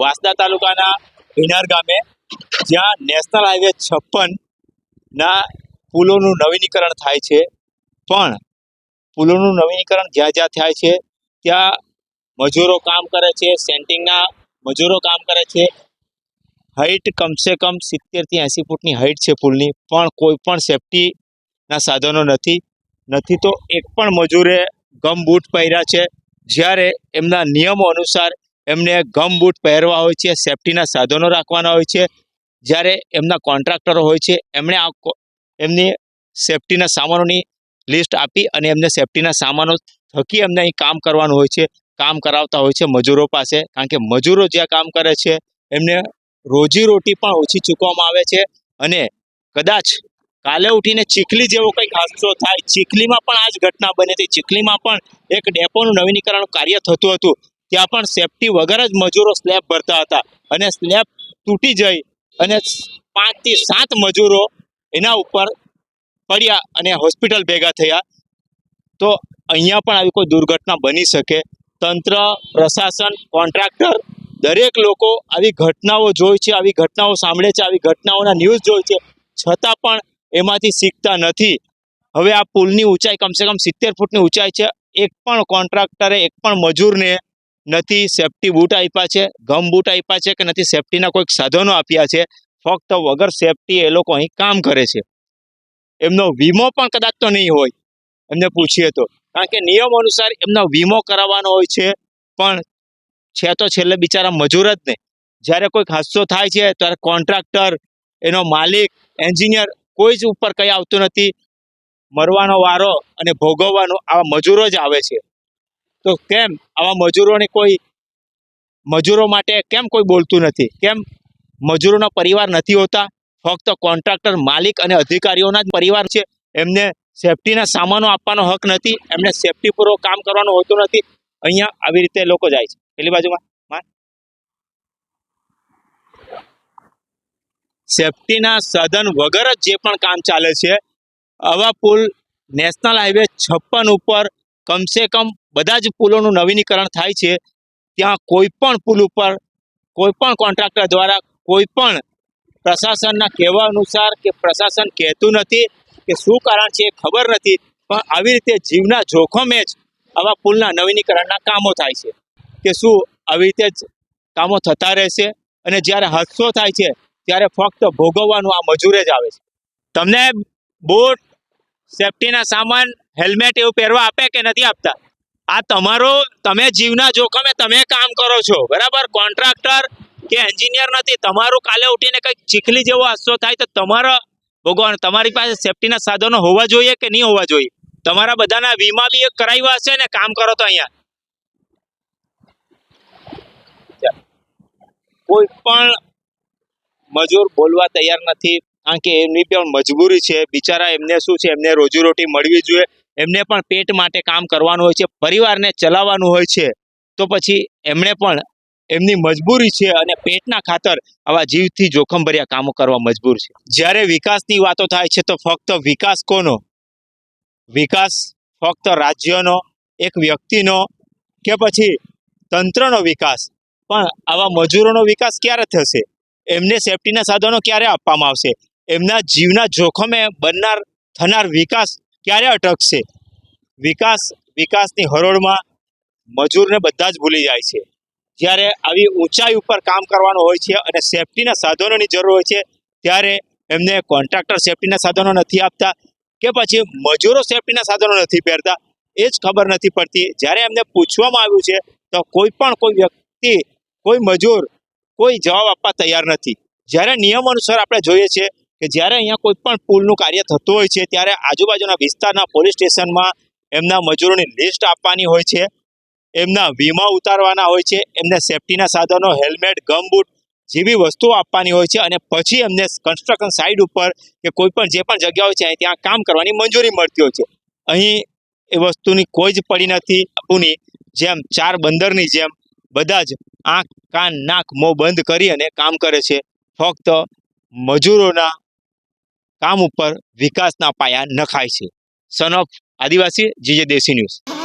વાંસદા તાલુકાના ભીનાર ગામે જ્યાં નેશનલ હાઈવે છપ્પન ના પુલોનું નવીનીકરણ થાય છે. પણ પુલોનું નવીનીકરણ જ્યાં જ્યાં થાય છે, ત્યાં મજૂરો કામ કરે છે, સેન્ટિંગના મજૂરો કામ કરે છે. હાઈટ કમસે કમ સિત્તેરથી એંસી ફૂટની હાઈટ છે પુલની, પણ કોઈ પણ સેફટીના સાધનો નથી. નથી તો એક પણ મજૂરે ગમ બૂટ પહેર્યા છે. જ્યારે એમના નિયમો અનુસાર એમને ગમ બૂટ પહેરવા હોય છે સેફટીના સાધનો રાખવાના હોય છે. જ્યારે એમના કોન્ટ્રાક્ટરો હોય છે, એમણે આ એમની સેફટીના સામાનોની લિસ્ટ આપી અને એમને સેફટીના સામાનો થકી એમને અહીં કામ કરવાનું હોય છે, કામ કરાવતા હોય છે મજૂરો પાસે. કારણ કે મજૂરો જ્યાં કામ કરે છે, એમને રોજીરોટી પણ ઓછી ચૂકવવામાં આવે છે અને કદાચ કાલે ઉઠીને ચીખલી જેવો કંઈક હાદસો થાય. ચીખલીમાં પણ આ જ ઘટના બની હતી. ચીખલીમાં પણ એક ડેપોનું નવીનીકરણ કાર્ય થતું હતું. ત્યાં પણ સેફટી વગર જ મજૂરો સ્લેબ ભરતા હતા. અને સ્લેબ તૂટી જઈ અને પાંચથી સાત મજૂરો એના ઉપર પડ્યા અને હોસ્પિટલ ભેગા થયા. તો અહીંયા પણ આવી કોઈ દુર્ઘટના બની શકે. તંત્ર, પ્રશાસન કોન્ટ્રાક્ટર દરેક લોકો આવી ઘટનાઓ જોઈ છે, આવી ઘટનાઓ સાંભળે છે, આવી ઘટનાઓના ન્યૂઝ જોઈ છે. છતાં પણ એમાંથી શીખતા નથી. હવે આ પુલની ઊંચાઈ કમસે કમ સિત્તેર ફૂટની ઊંચાઈ છે. એક પણ કોન્ટ્રાક્ટરે, એક પણ મજૂરને નથી સેફટી બૂટ આપ્યા છે, ગમ બૂટ આપ્યા છે કે નથી સેફટીના કોઈક સાધનો આપ્યા છે. ફક્ત વગર સેફટી એ લોકો અહીં કામ કરે છે. એમનો વીમો પણ કદાચ તો નહીં હોય. એમને પૂછીએ તો. કારણ કે નિયમ અનુસાર એમનો વીમો કરાવવાનો હોય છે, પણ છે તો છેલ્લે બિચારા મજૂર જ ને જ્યારે કોઈક હાદસો થાય છે, ત્યારે કોન્ટ્રાક્ટર, એનો માલિક, એન્જિનિયર કોઈ જ ઉપર કંઈ આવતું નથી. મરવાનો વારો અને ભોગવવાનો આવા મજૂરો જ આવે છે. તો કેમ આવા મજૂરોને કોઈ મજૂરો માટે કેમ કોઈ બોલતું નથી? કેમ મજૂરોના પરિવાર નથી હોતા? ફક્ત કોન્ટ્રાક્ટર માલિક અને અધિકારીઓના જ પરિવાર છે. એમને સેફટીના સામાનો આપવાનો હક નથી. એમને સેફટીપૂર્વક કામ કરવાનું હોતું નથી. અહીંયા આવી રીતે લોકો જાય છે. પેલી બાજુમાં માં સેફટીના સાધન વગર જ જે પણ કામ ચાલે છે, આવા પુલ નેશનલ હાઈવે છપ્પન ઉપર કમસે કમ બધા જ પુલોનું નવીનીકરણ થાય છે. ત્યાં કોઈ પણ પુલ ઉપર, કોઈ પણ કોન્ટ્રાક્ટર દ્વારા કોઈ પણ પ્રશાસનના કહેવા અનુસાર કે પ્રશાસન કહેતું નથી કે શું કારણ છે ખબર નથી, પણ આવી રીતે જીવના જોખમે જ આવા પુલના નવીનીકરણના કામો થાય છે. કે શું આવી રીતે જ કામો થતા રહેશે અને જ્યારે હાદસો થાય છે ત્યારે ફક્ત ભોગવવાનું આ મજૂરે જ આવે છે. તમને બૂટ સેફટીના સામાન હેલ્મેટ એવું પહેરવા આપે કે નથી આપતા? આ તમારો, તમે જીવના જોખમે તમે કામ કરો છો, બરાબર? કોન્ટ્રાક્ટર કે એન્જિનિયર નથી, તમારું કાલે ઉઠીને કંઈક ચીખલી જેવો હાદસો થાય તો તમારા ભગવાન તમારી પાસે સેફટીના સાધનો હોવા જોઈએ કે નહીં હોવા જોઈએ? તમારા બધાના વીમા બી કરાવ્યા હશે ને કામ કરો તો અહીંયા? કોઈ પણ મજૂર બોલવા તૈયાર નથી. કારણ કે એમની પણ મજબૂરી છે. બિચારા એમને શું છે? એમને રોજીરોટી મળવી જોઈએ. એમને પણ પેટ માટે કામ કરવાનું હોય છે. પરિવારને ચલાવવાનું હોય છે. તો પછી એમણે પણ એમની મજબૂરી છે અને પેટના ખાતર આવા જીવથી જોખમભર્યા કામો કરવા મજબૂર છે. જ્યારે વિકાસની વાતો થાય છે, તો ફક્ત વિકાસ કોનો? વિકાસ ફક્ત રાજ્યનો, એક વ્યક્તિનો કે પછી તંત્રનો વિકાસ? પણ આવા મજૂરોનો વિકાસ ક્યારે થશે? એમને સેફટીના સાધનો ક્યારે આપવામાં આવશે? એમના જીવના જોખમે બનનાર, થનાર વિકાસ ક્યારે અટકશે? વિકાસ, વિકાસની હરોળમાં મજૂરને બધા જ ભૂલી જાય છે. જ્યારે આવી ઊંચાઈ ઉપર કામ કરવાનું હોય છે અને સેફટીના સાધનોની જરૂર હોય છે, ત્યારે એમને કોન્ટ્રાક્ટર સેફટીના સાધનો નથી આપતા કે પછી મજૂરો સેફટીના સાધનો નથી પહેરતા, એ જ ખબર નથી પડતી. જ્યારે એમને પૂછવામાં આવ્યું છે, તો કોઈ પણ કોઈ વ્યક્તિ, કોઈ મજૂર કોઈ જવાબ આપવા તૈયાર નથી. જ્યારે નિયમ અનુસાર આપણે જોઈએ છીએ કે જ્યારે અહીંયા કોઈ પણ પુલનું કાર્ય થતું હોય છે, ત્યારે આજુબાજુના વિસ્તારના પોલીસ સ્ટેશનમાં એમના મજૂરોની લિસ્ટ આપવાની હોય છે, એમના વીમા ઉતારવાના હોય છે, એમને સેફટીના સાધનો, હેલ્મેટ, ગમબૂટ જેવી વસ્તુઓ આપવાની હોય છે અને પછી એમને કન્સ્ટ્રક્શન સાઇટ ઉપર કે કોઈ પણ જે પણ જગ્યા હોય છે ત્યાં કામ કરવાની મંજૂરી મળતી હોય છે. અહીં એ વસ્તુની કોઈ જ પડી નથી આપુની જેમ ચાર બંદરની જેમ બધા જ આંખ, કાન, નાક, મોં બંધ કરી અને કામ કરે છે. ફક્ત મજૂરોના કામ ઉપર વિકાસના પાયા નખાય છે. સન ઓફ આદિવાસી, જીજે દેશી ન્યૂઝ